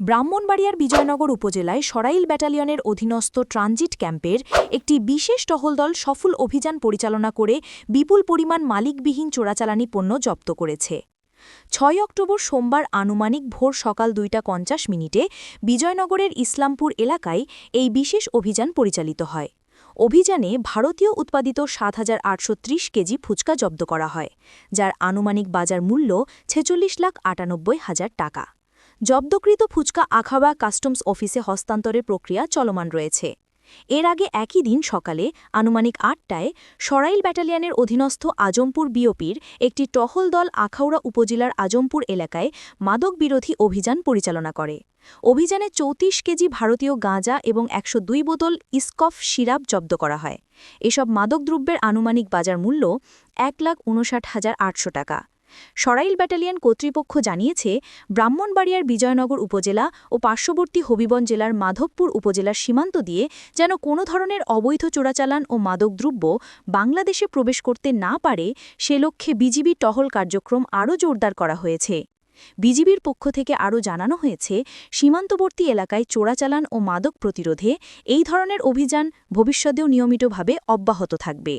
ব্রাহ্মণবাড়িয়ার বিজয়নগর উপজেলায় সরাইল ব্যাটালিয়নের অধীনস্থ ট্রানজিট ক্যাম্পের একটি বিশেষ টহল দল সফল অভিযান পরিচালনা করে বিপুল পরিমাণ মালিকবিহীন চোরাচালানি পণ্য জব্দ করেছে। ছয় অক্টোবর সোমবার আনুমানিক ভোর সকাল দুইটা পঞ্চাশ মিনিটে বিজয়নগরের ইসলামপুর এলাকায় এই বিশেষ অভিযান পরিচালিত হয়। অভিযানে ভারতীয় উৎপাদিত সাত হাজার আটশো ত্রিশ কেজি ফুচকা জব্দ করা হয়, যার আনুমানিক বাজার মূল্য ছেচল্লিশ লাখ আটানব্বই হাজার টাকা। জব্দকৃত ফুচকা আখাবা কাস্টমস অফিসে হস্তান্তরের প্রক্রিয়া চলমান রয়েছে। এর আগে একই দিন সকালে আনুমানিক আটটায় সরাইল ব্যাটালিয়ানের অধীনস্থ আজমপুর বিওপির একটি টহল দল আখাউড়া উপজেলার আজমপুর এলাকায় মাদক বিরোধী অভিযান পরিচালনা করে। অভিযানে চৌত্রিশ কেজি ভারতীয় গাঁজা এবং একশো দুই বোতল ইস্কফ সিরাপ জব্দ করা হয়। এসব মাদকদ্রব্যের আনুমানিক বাজার মূল্য এক লাখ উনষাট হাজার আটশো টাকা। সরাইল ব্যাটালিয়ন কর্তৃপক্ষ জানিয়েছে, ব্রাহ্মণবাড়িয়ার বিজয়নগর উপজেলা ও পার্শ্ববর্তী হবিবন জেলার মাধবপুর উপজেলার সীমান্ত দিয়ে যেন কোনো ধরনের অবৈধ চোরাচালান ও মাদকদ্রব্য বাংলাদেশে প্রবেশ করতে না পারে, সে লক্ষ্যে বিজিবি টহল কার্যক্রম আরও জোরদার করা হয়েছে। বিজিবির পক্ষ থেকে আরও জানানো হয়েছে, সীমান্তবর্তী এলাকায় চোরাচালান ও মাদক প্রতিরোধে এই ধরনের অভিযান ভবিষ্যতেও নিয়মিতভাবে অব্যাহত থাকবে।